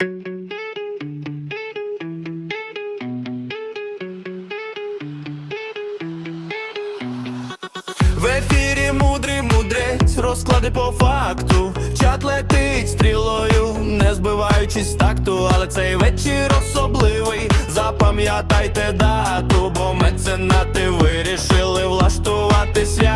В ефірі мудрий мудрець, розклади по факту. Чат летить стрілою, не збиваючись такту, але цей вечір особливий. Запам'ятайте дату, бо меценати вирішили влаштувати свято.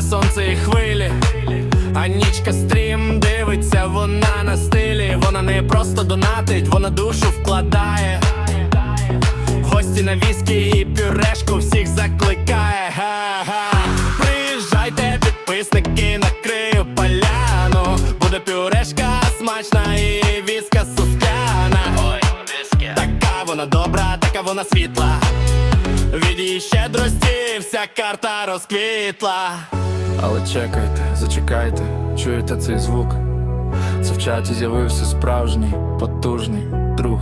Де сонце і хвилі Анічка стрім дивиться, вона на стилі Вона не просто донатить, вона душу вкладає Гості на віскі і пюрешку всіх закликає. Га-га. Приїжджайте, підписники, накрию поляну. Буде пюрешка смачна і віска сускляна. Ой, така вона добра, така вона світла. Від її щедрості вся карта розквітла. Але чекайте, зачекайте, чуєте цей звук? Це в чаті з'явився справжній, потужний друг.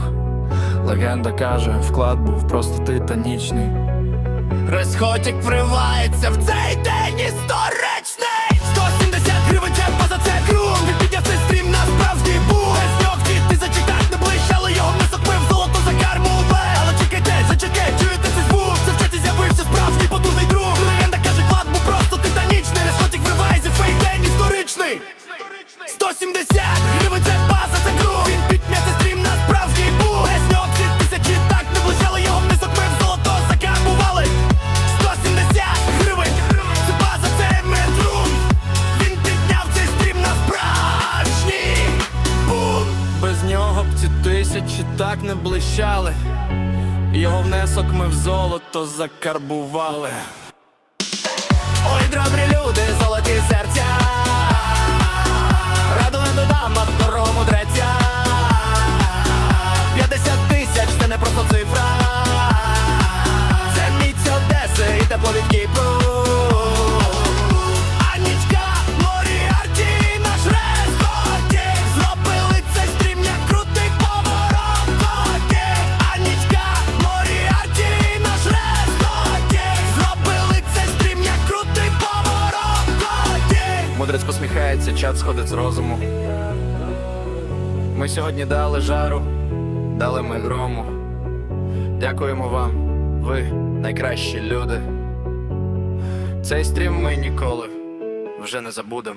Легенда каже, вклад був просто титанічний. Розхотік вривається в цей день історичний ці тисячі так не блищали. Його внесок ми в золото закарбували. Ой, добрі люди, золоті серця Мудрець посміхається, чат сходить з розуму. Ми сьогодні дали жару, дали ми грому. Дякуємо вам, ви найкращі люди. Цей стрім ми ніколи вже не забудем.